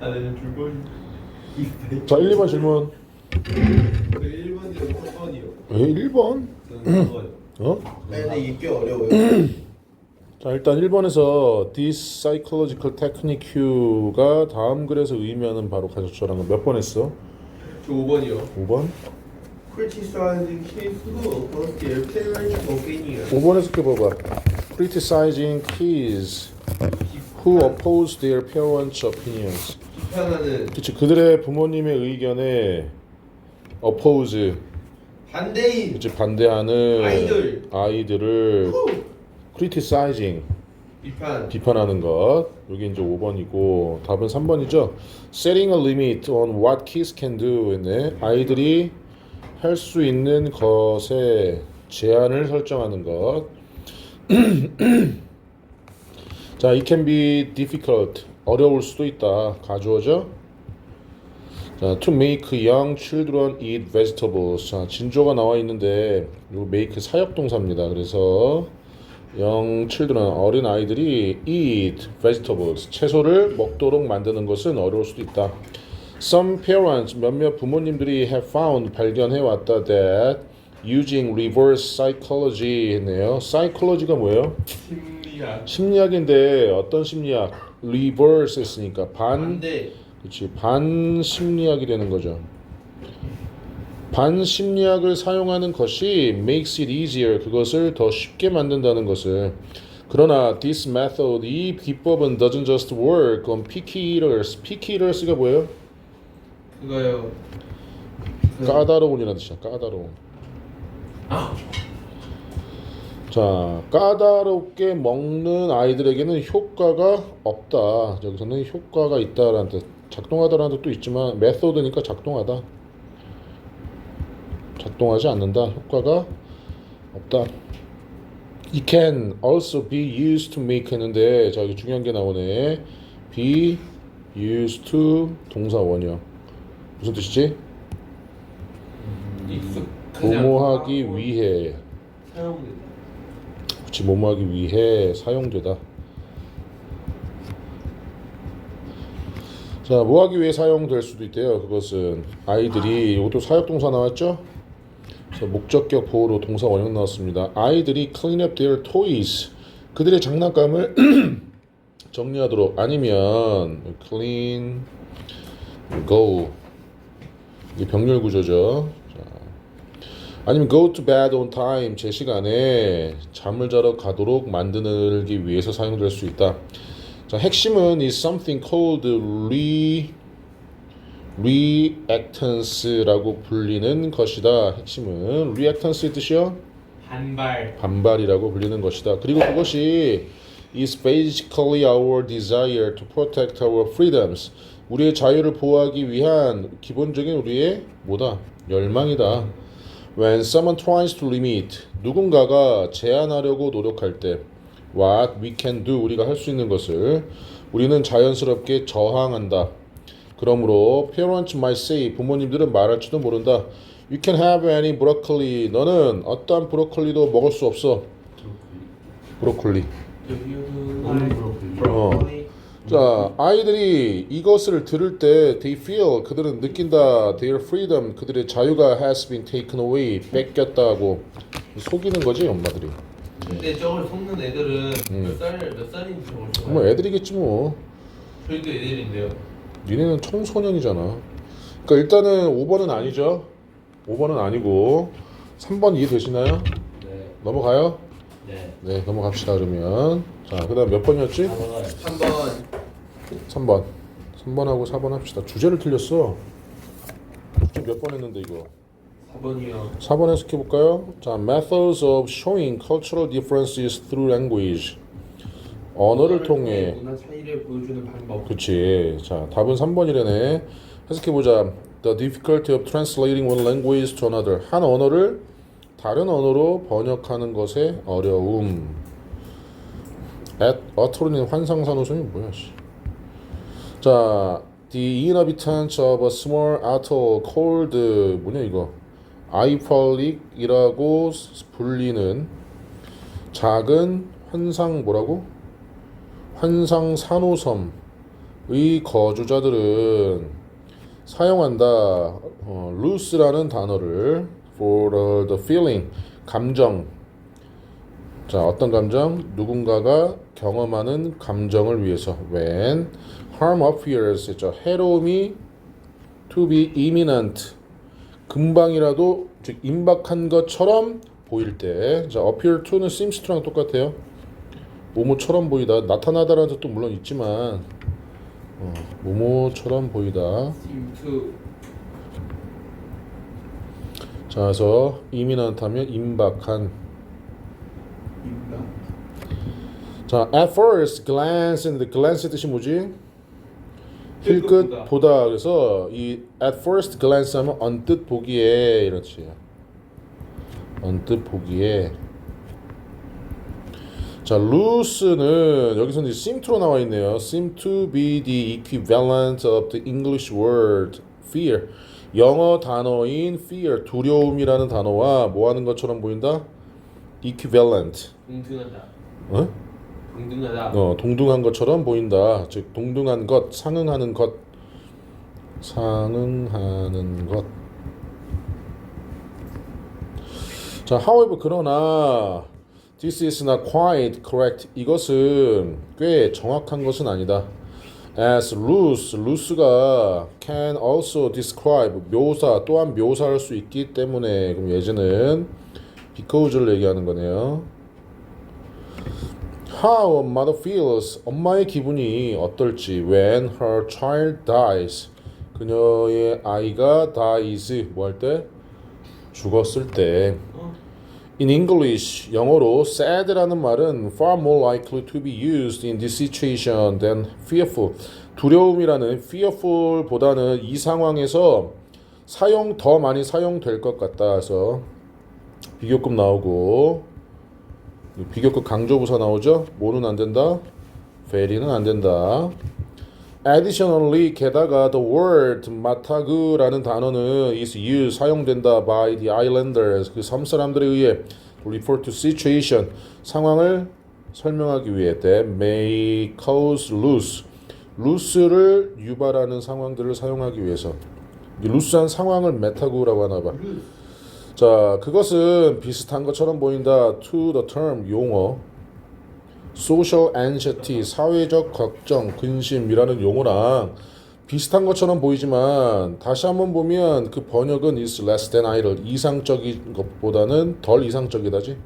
아, 두 번. 자 1, 2번 질문 1번이요, 3번이요. 왜 1번? 저는 4번. 어? 근데 이게 꽤 어려워요. 자 일단 1번에서 This psychological technique Q가 다음 글에서 의미하는 바로 가졌죠라는 거몇번 했어? 저 5번이요. 5번? criticizing kids who oppose their parents' opinion. 5번에서 이렇게 봐봐 Criticizing kids who oppose their parents' opinions 비판하는 그치 그들의 부모님의 의견에 oppose 반대인 그치 반대하는 아이들. 아이들을 후! criticizing 비판. 비판하는 것. 여기 이제 5번이고 답은 3번이죠. Setting a limit on what kids can do. 네 아이들이 할 수 있는 것에 제한을 설정하는 것. 자, it can be difficult 어려울 수도 있다 가주어죠 자, to make young children eat vegetables 자, 진조가 나와 있는데 요 make 사역 동사입니다 그래서 young children 어린 아이들이 eat vegetables 채소를 먹도록 만드는 것은 어려울 수도 있다. Some parents 몇몇 부모님들이 have found 발견해 왔다 that using reverse psychology 했네요. psychology가 뭐예요? 심리학. 심리학인데 어떤 심리학? Reverse 했으니까 반 반대. 그렇지 반 심리학이 되는 거죠. 반 심리학을 사용하는 것이 makes it easier 그것을 더 쉽게 만든다는 것을 그러나 this method 이 기법은 doesn't just work on picky eaters picky eaters가 뭐예요? 그거요. 까다로운이라는 뜻이야 까다로운 자 까다롭게 먹는 아이들에게는 효과가 없다. 여기서는 효과가 있다라는 뜻. 작동하다라는 뜻도 있지만 메소드니까 작동하다. 작동하지 않는다. 효과가 없다. It can also be used to make 했는데 자 여기 중요한 게 나오네. Be used to 동사 원형. 무슨 뜻이지? 도모하기 위해. 사용된다. 뭐뭐하기 위해 사용되다. 자, 뭐 하기 위해 사용될 수도 있대요. 그것은 아이들이 이것도 사역 동사 나왔죠? 그래서 목적격 보호로 동사 원형 나왔습니다. 아이들이 clean up their toys 그들의 장난감을 정리하도록 아니면 clean go 이게 병렬 구조죠. 자, 아니면 go to bed on time 제 시간에 잠을 자러 가도록 만들기 위해서 사용될 수 있다. 자, 핵심은 is something called re reactance라고 불리는 것이다. 핵심은 reactance의 뜻이요 반발. 반발이라고 불리는 것이다. 그리고 그것이 is basically our desire to protect our freedoms. 우리의 자유를 보호하기 위한 기본적인 우리의 뭐다? 열망이다. When someone tries to limit 누군가가 제한하려고 노력할 때 what we can do 우리가 할 수 있는 것을 우리는 자연스럽게 저항한다. 그러므로 parents might say 부모님들은 말할지도 모른다. You can have any broccoli. 너는 어떠한 브로콜리도 먹을 수 없어. 브로콜리. 어. 자, 아이들이 이것을 들을 때 they feel 그들은 느낀다 their freedom 그들의 자유가 has been taken away 뺏겼다고 속이는 거지 엄마들이. 근데 저걸 속는 애들은 음. 몇 살, 몇 살인지 모르겠어요. 뭐 애들이겠지 뭐. 저희도 애들인데요. 니네는 청소년이잖아. 그러니까 일단은 5번은 아니죠. 5번은 아니고 3번 이해되시나요? 네. 넘어가요? 네. 네, 넘어갑시다 그러면. 자, 그다음 몇 번이었지? 3번 3번. 3번하고 4번 합시다. 주제를 틀렸어. 주제 몇 번 했는데 이거? 4번이요. 4번 해석해 볼까요? 자, methods of showing cultural differences through language. 언어를 통해 문화 차이를 보여주는 방법. 그치. 자, 답은 3번이래네. 해석해 보자. The difficulty of translating one language to another. 한 언어를 다른 언어로 번역하는 것의 어려움. at 어토르닌 환상산호성이 뭐야, 씨. 자, the inhabitants of a small atoll called 뭐냐 이거? 아이팔릭이라고 불리는 작은 환상 뭐라고? 환상 산호섬 의 거주자들은 사용한다. 어, loose라는 단어를 for the, the feeling 감정. 자 어떤 감정? 누군가가 경험하는 감정을 위해서 when harm appears 했죠. 해로움이 to be imminent 금방이라도 즉 임박한 것처럼 보일 때, 자 appear to는 seems to랑 똑같아요. 모모처럼 보이다, 나타나다라는 뜻도 물론 있지만 어, 모모처럼 보이다. seem to 자, 그래서 imminent 하면 임박한. 임박 자, at first glance, and glance 뜻이 뭐지? 힐끗 힐끗 보다. 그래서 이 at first glance 하면 언뜻 보기에 이렇지. 언뜻 보기에. 자, loose는 여기서 이제 seem to로 나와 있네요. seem to be the equivalent of the English word fear. 영어 단어인 fear, 두려움이라는 단어와 뭐 하는 것처럼 보인다? equivalent. 동등하다 어? 동등하다 어, 동등한 것처럼 보인다. 즉 동등한 것, 상응하는 것, 상응하는 것. 자, however 그러나 this is not quite correct. 이것은 꽤 정확한 것은 아니다. As loose, loose가 can also describe 묘사 또한 묘사할 수 있기 때문에 그럼 예제는 because를 얘기하는 거네요. How a mother feels 엄마의 기분이 어떨지 when her child dies 그녀의 아이가 dies 뭐 할 때 죽었을 때 어? In English 영어로 sad라는 말은 far more likely to be used in this situation than fearful 두려움이라는 fearful보다는 이 상황에서 사용 더 많이 사용될 것 같다 해서 비교급 나오고 비교급 강조부사 나오죠? 뭐는 안 된다? very는 안 된다. Additionally, 게다가 the word 마타그라는 단어는 is used 사용된다 by the islanders 그 섬 사람들에 의해 to refer to situation 상황을 설명하기 위해 that may cause loose loose를 유발하는 상황들을 사용하기 위해서 이 루스한 상황을 메타구라고 하나 봐. 자, 그것은 비슷한 것처럼 보인다. To the term 용어. Social anxiety 사회적 걱정, 근심이라는 용어랑 비슷한 것처럼 보이지만 다시 한번 보면 그 번역은 is less than idle 이상적인 것보다는 덜 이상적이다지.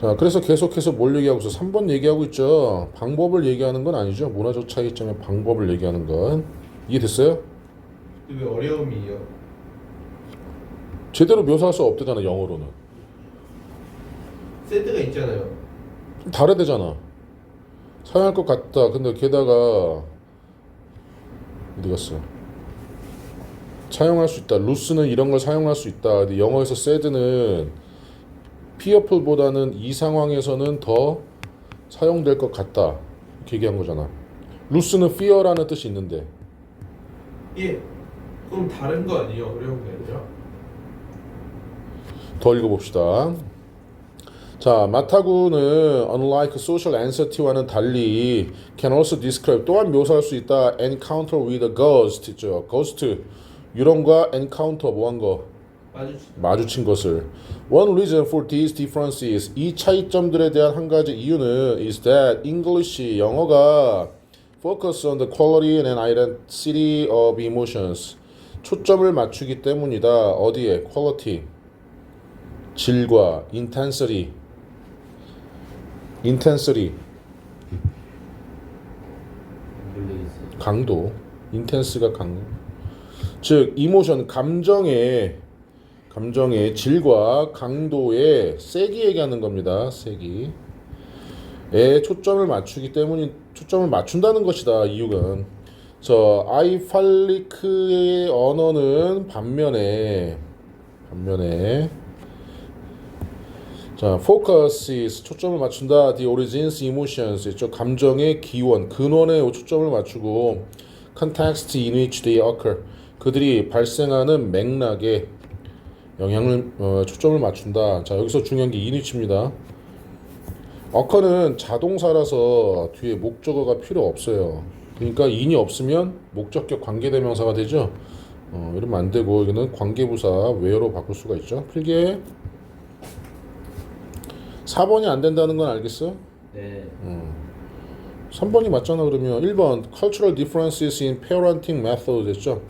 자, 그래서 계속해서 뭘 얘기하고 있어? 3번 얘기하고 있죠. 방법을 얘기하는 건 아니죠. 문화적 차이점의 방법을 얘기하는 건 이해됐어요? 왜 어려움이에요? 제대로 묘사할 수 없대잖아 영어로는. 세트가 있잖아요 좀 다르대잖아. 사용할 것 같다. 근데 게다가 어디 갔어? 사용할 수 있다. 루스는 이런 걸 사용할 수 있다. 근데 영어에서 sad는 fearful보다는 이 상황에서는 더 사용될 것 같다. 이렇게 얘기한 거잖아. 루스는 fear라는 뜻이 있는데 예 그럼 다른 거 아니에요? 어려운 게 아니라 더 읽어봅시다. 자, 마타구는 unlike social answer티와는 달리 can also describe 또한 묘사할 수 있다. encounter with a ghost 있죠. ghost 유령과 encounter 뭐한 거 마주친 것을. One reason for these differences 이 차이점들에 대한 한 가지 이유는 is that English 영어가 focus on the quality and identity of emotions 초점을 맞추기 때문이다. 어디에 quality 질과 intensity 모르겠어요 강도. intense가 강도. 즉 이모션 감정의 감정의 질과 강도의 세기 얘기하는 겁니다. 세기 에 초점을 맞추기 때문이 초점을 맞춘다는 것이다 이유가 저 아이팔리크의 언어는 반면에 반면에 자, focus is 초점을 맞춘다. The origins, emotions 있죠. 감정의 기원, 근원에 초점을 맞추고 context in which they occur. 그들이 발생하는 맥락에 영향을 어, 초점을 맞춘다. 자, 여기서 중요한 게 in which입니다. 어커는 자동사라서 뒤에 목적어가 필요 없어요. 그러니까 인이 없으면 목적격 관계대명사가 되죠. 어, 이러면 안 되고 이거는 관계부사 where로 바꿀 수가 있죠. 필기 4번이 안 된다는 건 알겠어? 네. 3번이 맞잖아 그러면 1번 cultural differences in parenting method 됐죠.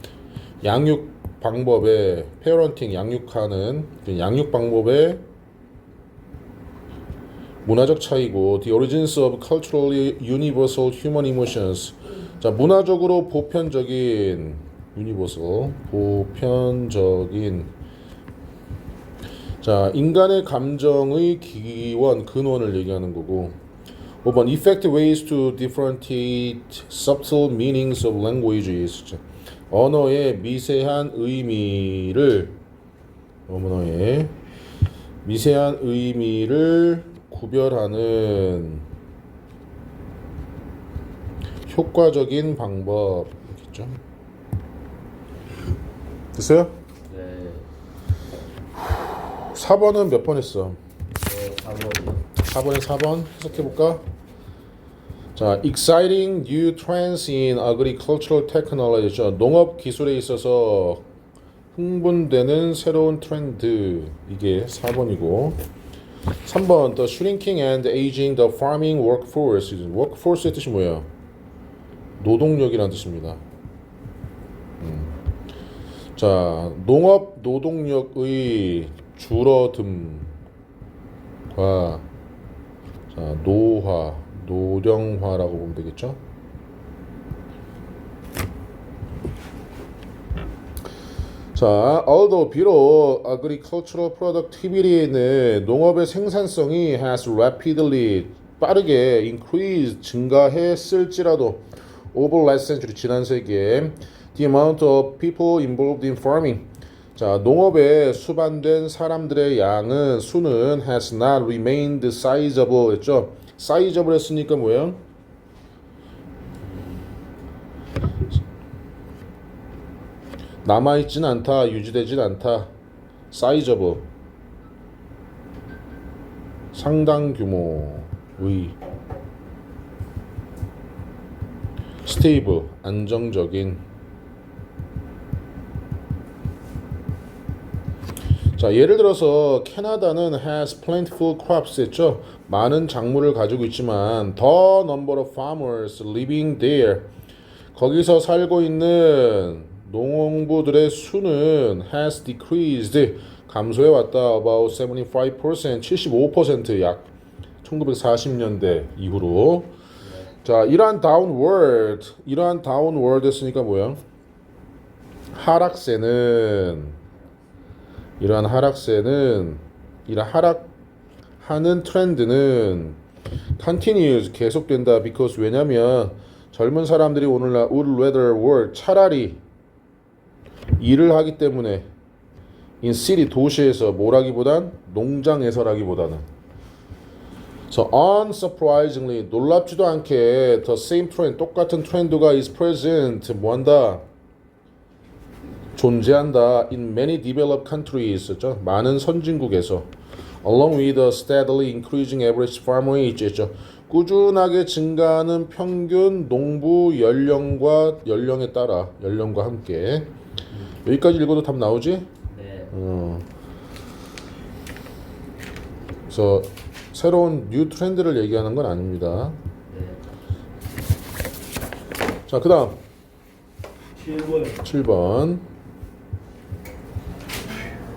양육 방법에 parenting 양육하는 그 양육 방법에 문화적 차이고 the origins of culturally universal human emotions 자 문화적으로 보편적인 universal 보편적인 자 인간의 감정의 기원 근원을 얘기하는 거고 5번 effective ways to differentiate subtle meanings of languages 자, 언어의 미세한 의미를 언어의 미세한 의미를 구별하는 효과적인 방법이겠죠. 됐어요? 네. 4번은 몇 번 했어? 저 4번이요. 4번에 4번 해석해 볼까? 자, exciting new trends in agricultural technology죠. 농업 기술에 있어서 흥분되는 새로운 트렌드 이게 4번이고 3번 the shrinking and aging the farming workforce workforce의 뜻이 뭐예요? 노동력이라는 뜻입니다. 음. 자, 농업 노동력의 줄어듦과 자, 노화, 노령화라고 보면 되겠죠? 자, although 비록 agricultural productivity는 농업의 생산성이 has rapidly 빠르게 increase 증가했을지라도 over last century 지난 세기에 the amount of people involved in farming 자, 농업에 수반된 사람들의 양은 수는 has not remained sizable 했죠. sizable 했으니까 뭐예요? 남아 있진 않다, 유지되진 않다. sizable 상당 규모의 stable 안정적인 자, 예를 들어서 캐나다는 has plentiful crops 했죠. 많은 작물을 가지고 있지만 the number of farmers living there 거기서 살고 있는 농부들의 수는 has decreased 감소해 왔다 about 75% 75%약 1940년대 이후로 자 이러한 downward 이러한 downward 했으니까 뭐야 하락세는 이러한 하락세는 이러한 하락하는 트렌드는 continues 계속된다. because 왜냐면 젊은 사람들이 오늘날 would rather work 차라리 일을 하기 때문에 in city 도시에서 뭐라기보단 농장에서라기보다는. So unsurprisingly 놀랍지도 않게 the same trend 똑같은 트렌드가 is present. 뭐한다 존재한다 in many developed countries 죠 많은 선진국에서 along with a steadily increasing average farm wage 죠 꾸준하게 증가하는 평균 농부 연령과 연령에 따라 연령과 함께 여기까지 읽어도 답 나오지? 네. 어. 그래서 새로운 뉴 트렌드를 얘기하는 건 아닙니다. 네. 자, 그다음 7번 7번.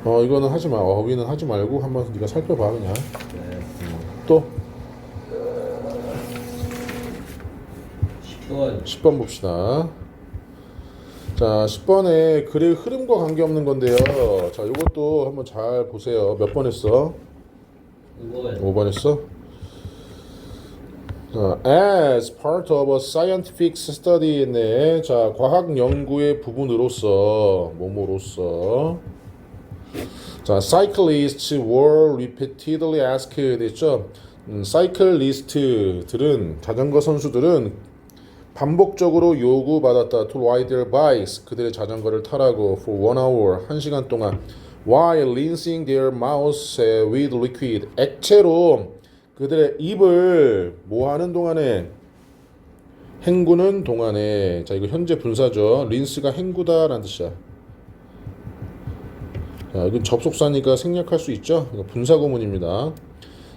어, 이거는 하지 마. 어휘는 하지 말고 한번 네가 살펴봐 그냥. 네. 또 10번. 10번 봅시다. 자, 10번에 글의 흐름과 관계없는 건데요. 자, 이것도 한번 잘 보세요. 몇 번 했어? 5번. 5번 했어? 자, as part of a scientific study네. 자, 과학 연구의 부분으로서 뭐뭐로서 자, cyclists were repeatedly asked 됐죠? 음, 사이클리스트들은 자전거 선수들은 반복적으로 요구받았다 to ride their bikes 그들의 자전거를 타라고 for one hour 한 시간 동안 while rinsing their mouths with liquid 액체로 그들의 입을 뭐 하는 동안에 행구는 동안에 자 이거 현재 분사죠. 린스가 행구다라는 뜻이야. 자, 이건 접속사니까 생략할 수 있죠. 이거 분사 구문입니다.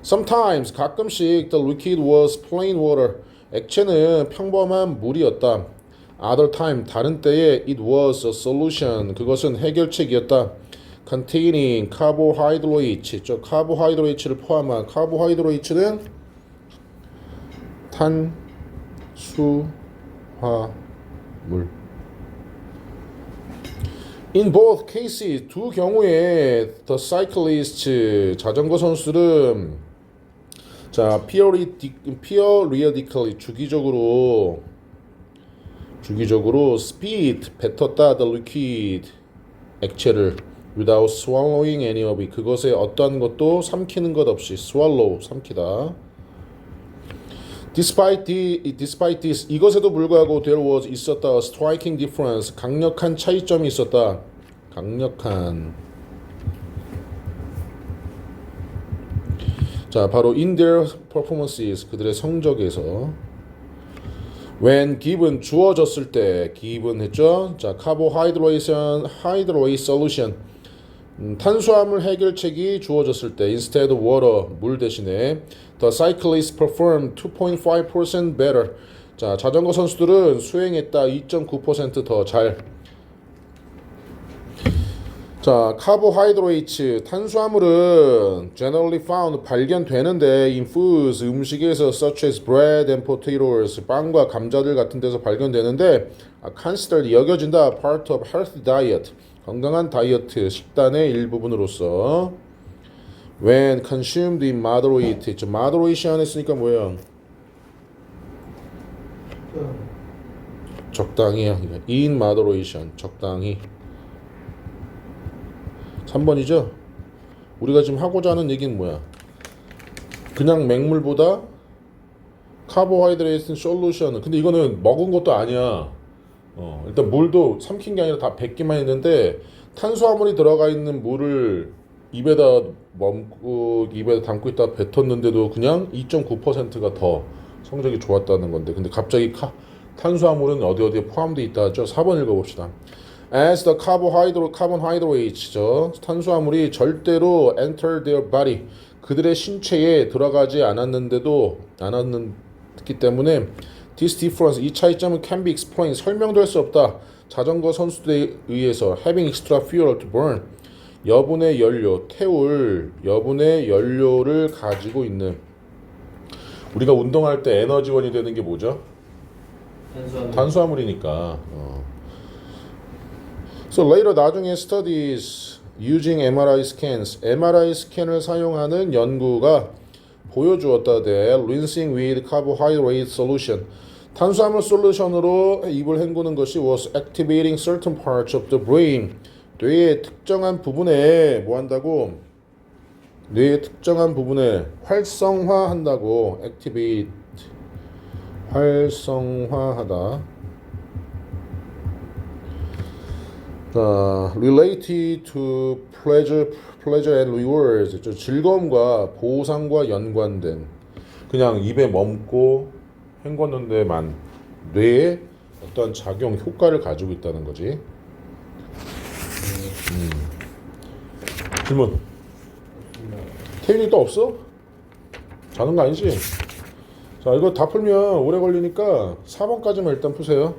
Sometimes 가끔씩 the liquid was plain water. 액체는 평범한 물이었다. Other time 다른 때에 it was a solution. 그것은 해결책이었다. Containing carbohydrates. 저 carbohydrate를 포함한 carbohydrate는 탄, 수, 화, 물. In both cases 두 경우에 the cyclist 자전거 선수들은 자 periodic, periodically 주기적으로 주기적으로 speed 뱉었다 the liquid 액체를 without swallowing any of it 그것에 어떠한 것도 삼키는 것 없이 swallow 삼키다 Despite, the, despite this 이것에도 불구하고 there was 있었다 striking difference 강력한 차이점이 있었다 강력한 자 바로 in their performances 그들의 성적에서 when given 주어졌을 때 given 했죠 자 carbohydration hydrate solution 음, 탄수화물 해결책이 주어졌을 때 instead of water 물 대신에 the cyclists performed 2.5% better 자 자전거 선수들은 수행했다 2.9%더 잘 자, 카보하이드레이츠 탄수화물은 generally found 발견되는데 in foods 음식에서 such as bread and potatoes 빵과 감자들 같은 데서 발견되는데 considered 여겨진다 part of healthy diet 건강한 다이어트 식단의 일부분으로서 when consumed in moderate 저 moderation 했으니까 뭐예요? 적당히요. in moderation 적당히 3번이죠? 우리가 지금 하고자 하는 얘기는 뭐야? 그냥 맹물보다 카보하이드레이트 솔루션 근데 이거는 먹은 것도 아니야 어, 일단 물도 삼킨 게 아니라 다 뱉기만 했는데 탄수화물이 들어가 있는 물을 입에다 먹고 입에다 담고 있다 뱉었는데도 그냥 2.9%가 더 성적이 좋았다는 건데. 근데 갑자기 카, 탄수화물은 어디 어디에 포함되어 있다 하죠? 4번 읽어봅시다. As the carbohydrate, carbohydrates, 탄수화물이 절대로 enter their body, 그들의 신체에 들어가지 않았는데도 않았기 때문에 this difference, 이 차이점은 can be explained, 설명될 수 없다. 자전거 선수들에 의해서 having extra fuel to burn, 여분의 연료, 태울 여분의 연료를 가지고 있는 우리가 운동할 때 에너지원이 되는 게 뭐죠? 탄수화물 탄수화물이니까. 어. So later 나중에 studies using MRI scans, MRI 스캔을 사용하는 연구가 보여주었다 대 rinsing with carbohydrate solution. 탄수화물 솔루션으로 입을 헹구는 것이 was activating certain parts of the brain. 뇌의 특정한 부분에 뭐 한다고? 뇌의 특정한 부분에 활성화한다고 activate 활성화하다. 자, related to pleasure, pleasure and rewards. 저 즐거움과 보상과 연관된 그냥 입에 멈고 헹궜는 데만 뇌에 어떤 작용 효과를 가지고 있다는 거지. 음. 질문. 태윤이 또 없어? 자는 거 아니지? 자, 이거 다 풀면 오래 걸리니까 4번까지만 일단 푸세요.